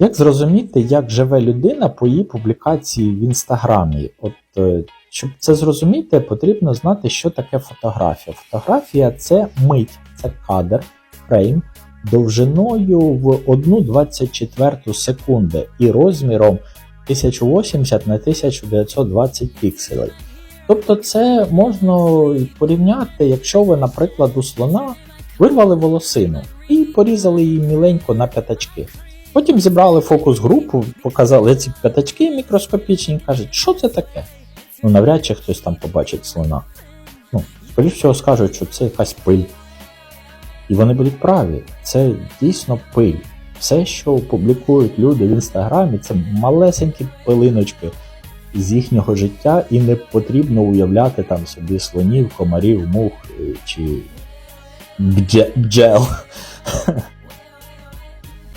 Як зрозуміти, як живе людина по її публікації в інстаграмі? От е, щоб це зрозуміти, потрібно знати, що таке фотографія. Фотографія це мить, це кадр, фрейм довжиною в 1,24 секунди і розміром 1080 на 1920 пікселей. Тобто, це можна порівняти, якщо ви, наприклад, у слона вирвали волосину і порізали її міленько на п'ятачки. Потім зібрали фокус-групу, показали ці п'ятачки мікроскопічні кажуть, що це таке? Ну, навряд чи хтось там побачить слона. Ну, скоріш всього скажуть, що це якась пиль. І вони будуть праві. Це дійсно пиль. Все, що публікують люди в інстаграмі, це малесенькі пилиночки з їхнього життя, і не потрібно уявляти там собі слонів, комарів, мух е, чи бдже- бджел.